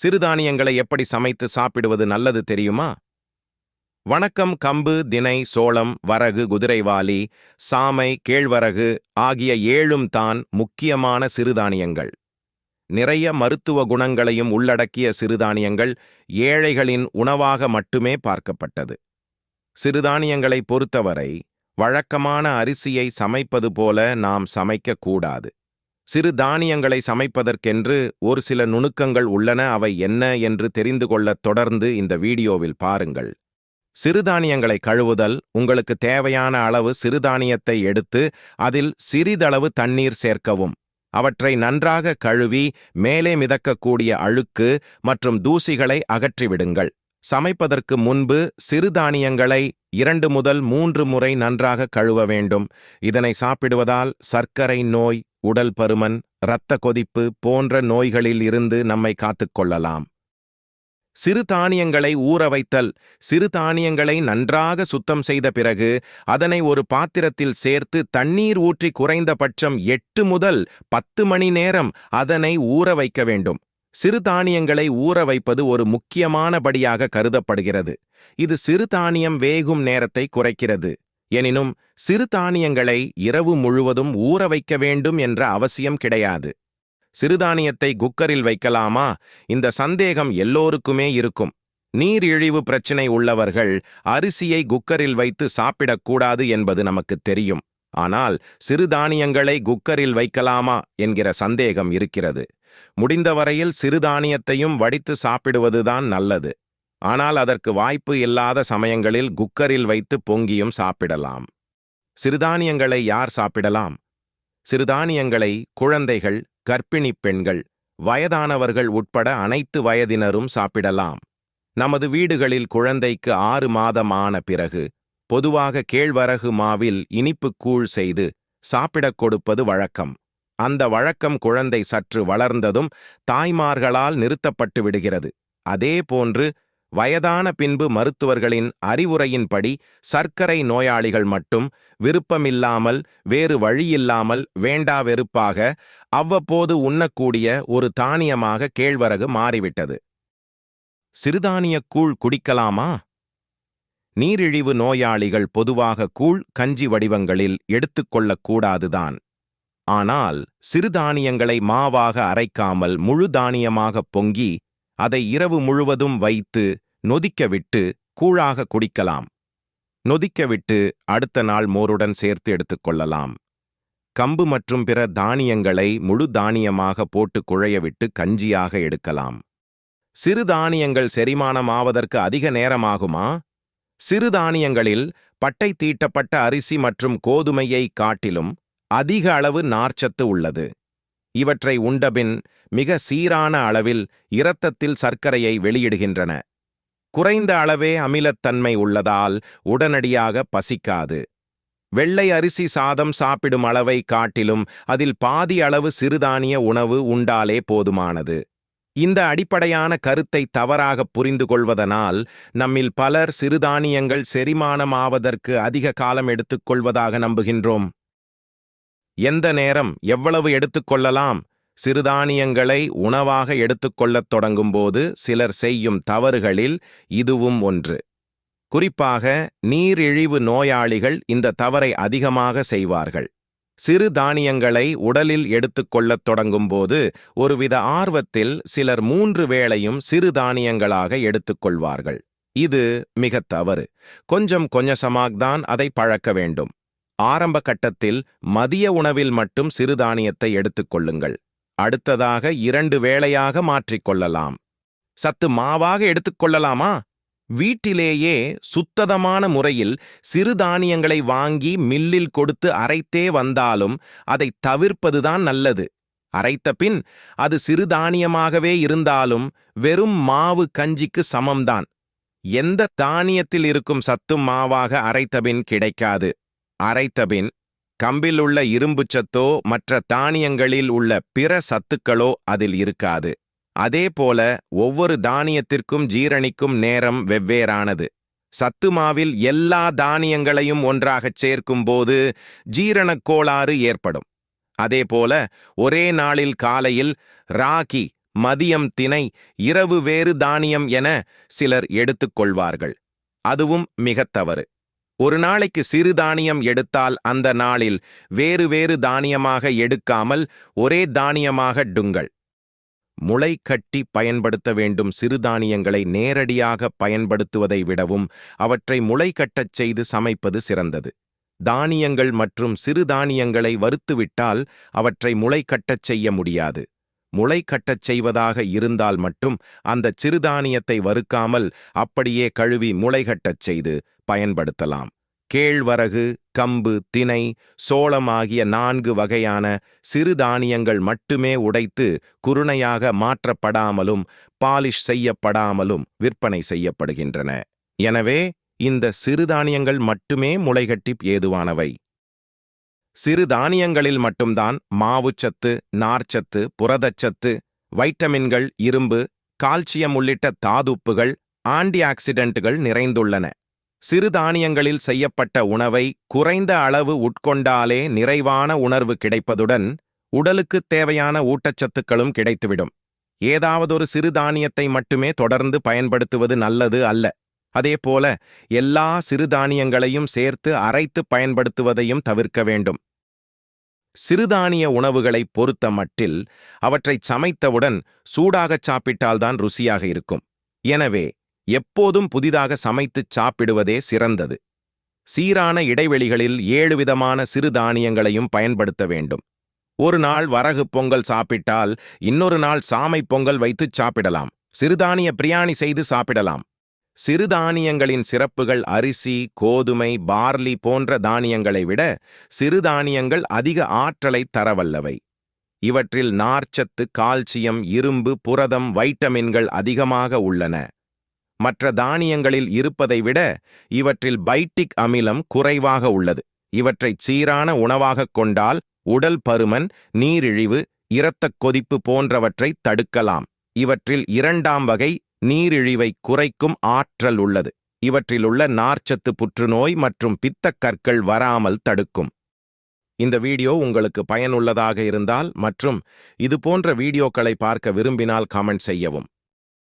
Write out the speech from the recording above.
சிறுதானியங்களை எப்படி சமைத்து சாப்பிடுவது நல்லது தெரியுமா? வணக்கம் கம்பு தினை சோளம் வரகு குதிரைவாலி சாமை கேழ்வரகு ஆகிய ஏழும் தான் முக்கியமான சிறுதானியங்கள். நிறைய மருத்துவ குணங்களையும் உள்ளடக்கிய சிறுதானியங்கள் ஏழைகளின் உணவாக மட்டுமே பார்க்கப்பட்டது. சிறுதானியங்களை பொறுத்தவரை வழக்கமான அரிசியை சமைப்பது போல நாம் சமைக்கக்கூடாது சிறு தானியங்களை சமைப்பதற்கென்று ஒரு சில நுணுக்கங்கள் உள்ளன. அவை என்ன என்று தெரிந்து கொள்ள தொடர்ந்து இந்த வீடியோவில் பாருங்கள். சிறுதானியங்களை கழுவுதல். உங்களுக்கு தேவையான அளவு சிறுதானியத்தை எடுத்து அதில் சிறிதளவு தண்ணீர் சேர்க்கவும். அவற்றை நன்றாக கழுவி மேலே மிதக்கக்கூடிய அழுக்கு மற்றும் தூசிகளை அகற்றிவிடுங்கள். சமைப்பதற்கு முன்பு சிறுதானியங்களை இரண்டு முதல் மூன்று முறை நன்றாக கழுவ வேண்டும். இதனை சாப்பிடுவதால் சர்க்கரை நோய் உடல் பருமன் இரத்த கொதிப்பு போன்ற நோய்களில் இருந்து நம்மை காத்துக்கொள்ளலாம் சிறுதானியங்களை ஊற வைத்தல் சிறுதானியங்களை நன்றாக சுத்தம் செய்த பிறகு அதனை ஒரு பாத்திரத்தில் சேர்த்து தண்ணீர் ஊற்றி குறைந்தபட்சம் எட்டு முதல் பத்து மணி நேரம் அதனை ஊற வைக்க வேண்டும். சிறுதானியங்களை ஊற வைப்பது ஒரு முக்கியமான படியாக கருதப்படுகிறது. இது சிறுதானியம் வேகும் நேரத்தை குறைக்கிறது. எனினும் சிறுதானியங்களை இரவு முழுவதும் ஊற வைக்க வேண்டும் என்ற அவசியம் கிடையாது. சிறுதானியத்தை குக்கரில் வைக்கலாமா? இந்த சந்தேகம் எல்லோருக்குமே இருக்கும். நீர் இழிவு பிரச்சினை உள்ளவர்கள் அரிசியை குக்கரில் வைத்து சாப்பிடக்கூடாது என்பது நமக்கு தெரியும். ஆனால் சிறுதானியங்களை குக்கரில் வைக்கலாமா? என்கிற சந்தேகம் இருக்கிறது. முடிந்தவரையில் சிறுதானியத்தையும் வடித்து சாப்பிடுவதுதான் நல்லது. ஆனால் அதற்கு வாய்ப்பு இல்லாத சமயங்களில் குக்கரில் வைத்து பொங்கியும் சாப்பிடலாம். சிறுதானியங்களை யார் சாப்பிடலாம்? சிறுதானியங்களை குழந்தைகள் கர்ப்பிணிப் பெண்கள் வயதானவர்கள் உட்பட அனைத்து வயதினரும் சாப்பிடலாம். நமது வீடுகளில் குழந்தைக்கு ஆறு மாதம் ஆன பிறகு பொதுவாக கேழ்வரகு மாவில் இனிப்புக் கூழ் செய்து சாப்பிடக் கொடுப்பது வழக்கம். அந்த வழக்கம் குழந்தை சற்று வளர்ந்ததும் தாய்மார்களால் நிறுத்தப்பட்டு விடுகிறது. அதேபோன்று வயதான பின்பு மருத்துவர்களின் அறிவுரையின்படி சர்க்கரை நோயாளிகள் மட்டும் விருப்பமில்லாமல் வேறு வழியில்லாமல் வேண்டா வெறுப்பாக அவ்வப்போது உண்ணக்கூடிய ஒரு தானியமாக கேழ்வரகு மாறிவிட்டது. சிறுதானியக் கூழ் குடிக்கலாமா? நீரிழிவு நோயாளிகள் பொதுவாக கூழ் கஞ்சி வடிவங்களில் எடுத்துக்கொள்ளக்கூடாதுதான் ஆனால் சிறுதானியங்களை மாவாக அரைக்காமல் முழு தானியமாகப் பொங்கி அதை இரவு முழுவதும் வைத்து நொதிக்க விட்டு கூழாக குடிக்கலாம். நொதிக்க விட்டு அடுத்த நாள் மோருடன் சேர்த்து எடுத்துக்கொள்ளலாம் கம்பு மற்றும் பிற தானியங்களை முழு தானியமாக போட்டு குழையவிட்டு கஞ்சியாக எடுக்கலாம். சிறு தானியங்கள் செரிமானமாவதற்கு அதிக நேரமாகுமா? சிறுதானியங்களில் பட்டை தீட்டப்பட்ட அரிசி மற்றும் கோதுமையை காட்டிலும் அதிக அளவு நார்ச்சத்து உள்ளது. இவற்றை உண்டபின் மிக சீரான அளவில் இரத்தத்தில் சர்க்கரையை வெளியிடுகின்றன. குறைந்த அளவே அமிலத்தன்மை உள்ளதால் உடனடியாக பசிக்காது. வெள்ளை அரிசி சாதம் சாப்பிடும் அளவை காட்டிலும் அதில் பாதி அளவு சிறுதானிய உணவு உண்டாலே போதுமானது. இந்த அடிப்படையான கருத்தை தவறாக புரிந்து கொள்வதனால் நம்மில் பலர் சிறுதானியங்கள் செரிமானமாவதற்கு அதிக காலம் எடுத்துக்கொள்வதாக நம்புகின்றோம். எந்த நேரம் எவ்வளவு எடுத்துக்கொள்ளலாம் சிறுதானியங்களை உணவாக எடுத்துக்கொள்ளத் தொடங்கும்போது சிலர் செய்யும் தவறுகளில் இதுவும் ஒன்று. குறிப்பாக நீரிழிவு நோயாளிகள் இந்த தவறை அதிகமாக செய்வார்கள். சிறு தானியங்களை உடலில் எடுத்துக்கொள்ளத் தொடங்கும்போது ஒருவித ஆர்வத்தில் சிலர் மூன்று வேளையும் சிறு தானியங்களாக எடுத்துக்கொள்வார்கள் இது மிகத் தவறு. கொஞ்சம் கொஞ்சமாகத்தான் அதை பழக்க வேண்டும். ஆரம்ப கட்டத்தில் மதிய உணவில் மட்டும் சிறுதானியத்தை எடுத்துக்கொள்ளுங்கள் அடுத்ததாக இரண்டு வேளையாக மாற்றிக்கொள்ளலாம் சத்து மாவாக எடுத்துக்கொள்ளலாமா வீட்டிலேயே சுத்ததமான முறையில் சிறுதானியங்களை வாங்கி மில்லில் கொடுத்து அரைத்தே வந்தாலும் அதை தவிர்ப்பதுதான் நல்லது. அரைத்த பின் அது சிறுதானியமாகவே இருந்தாலும் வெறும் மாவு கஞ்சிக்கு சமம்தான். எந்த தானியத்தில் இருக்கும் சத்தும் மாவாக அரைத்தபின் கிடைக்காது. அரைத்தபின் கம்பிலுள்ள இரும்புச்சத்தோ மற்ற தானியங்களில் உள்ள பிற சத்துக்களோ அதில் இருக்காது. அதேபோல ஒவ்வொரு தானியத்திற்கும் ஜீரணிக்கும் நேரம் வெவ்வேறானது. சத்துமாவில் எல்லா தானியங்களையும் ஒன்றாகச் சேர்க்கும்போது ஜீரணக் கோளாறு ஏற்படும். அதேபோல ஒரே நாளில் காலையில் ராகி மதியம் தினை இரவு வேறு தானியம் என சிலர் எடுத்துக்கொள்வார்கள் அதுவும் மிகத் தவறு. ஒரு நாளைக்கு சிறு தானியம் எடுத்தால் அந்த நாளில் வேறு வேறு தானியமாக எடுக்காமல் ஒரே தானியமாக டுங்கள். முளை கட்டி பயன்படுத்த வேண்டும் சிறுதானியங்களை நேரடியாக பயன்படுத்துவதை விடவும் அவற்றை முளை கட்டச் செய்து சமைப்பது சிறந்தது. தானியங்கள் மற்றும் சிறுதானியங்களை வறுத்துவிட்டால் அவற்றை முளை கட்டச் செய்ய முடியாது. முளை கட்டச் செய்வதாக இருந்தால் மட்டும் அந்த சிறுதானியத்தை வறுக்காமல் அப்படியே கழுவி முளைகட்டச் செய்து பயன்படுத்தலாம். கேழ்வரகு கம்பு தினை சோளம் ஆகிய நான்கு வகையான சிறுதானியங்கள் மட்டுமே உடைத்து குருணையாக மாற்றப்படாமலும் பாலிஷ் செய்யப்படாமலும் விற்பனை செய்யப்படுகின்றன. எனவே இந்த சிறுதானியங்கள் மட்டுமே முளைகட்டி ஏதுவானவை. சிறுதானியங்களில் மட்டும்தான் மாவுச்சத்து நார்ச்சத்து புரதச்சத்து வைட்டமின்கள் இரும்பு கால்சியம் உள்ளிட்ட தாதுப்புகள் ஆன்டி ஆக்சிடென்ட்கள் நிறைந்துள்ளன சிறுதானியங்களில் செய்யப்பட்ட உணவை குறைந்த அளவு உட்கொண்டாலே நிறைவான உணர்வு கிடைப்பதுடன் உடலுக்குத் தேவையான ஊட்டச்சத்துக்களும் கிடைத்துவிடும். ஏதாவதொரு சிறுதானியத்தை மட்டுமே தொடர்ந்து பயன்படுத்துவது நல்லது அல்ல. அதேபோல எல்லா சிறுதானியங்களையும் சேர்த்து அரைத்து பயன்படுத்துவதையும் தவிர்க்க வேண்டும். சிறுதானிய உணவுகளை பொறுத்த மட்டில் அவற்றைச் சமைத்தவுடன் சூடாகச் சாப்பிட்டால்தான் ருசியாக இருக்கும். எனவே எப்போதும் புதிதாக சமைத்துச் சாப்பிடுவதே சிறந்தது. சீரான இடைவெளிகளில் ஏழு விதமான சிறுதானியங்களையும் பயன்படுத்த வேண்டும். ஒரு நாள் வரகு பொங்கல் சாப்பிட்டால் இன்னொரு நாள் சாமை பொங்கல் வைத்துச் சாப்பிடலாம். சிறுதானிய பிரியாணி செய்து சாப்பிடலாம். சிறுதானியங்களின் சிறப்புகள் அரிசி கோதுமை பார்லி போன்ற தானியங்களை விட சிறுதானியங்கள் அதிக ஆற்றலை தரவல்லவை. இவற்றில் நார்ச்சத்து கால்சியம் இரும்பு புரதம் வைட்டமின்கள் அதிகமாக உள்ளன. மற்ற தானியங்களில் இருப்பதை விட இவற்றில் பைட்டிக் அமிலம் குறைவாக உள்ளது. இவற்றைச் சீரான உணவாகக் கொண்டால் உடல் பருமன் நீரிழிவு இரத்தக் கொதிப்பு போன்றவற்றை தடுக்கலாம். இவற்றில் இரண்டாம் வகை நீரிழிவை குறைக்கும் ஆற்றல் உள்ளது. இவற்றிலுள்ள நார்ச்சத்து புற்றுநோய் மற்றும் பித்தக் கற்கள் வராமல் தடுக்கும். இந்த வீடியோ உங்களுக்கு பயனுள்ளதாக இருந்தால் மற்றும் இது போன்ற வீடியோக்களை பார்க்க விரும்பினால் கமெண்ட் செய்யவும்.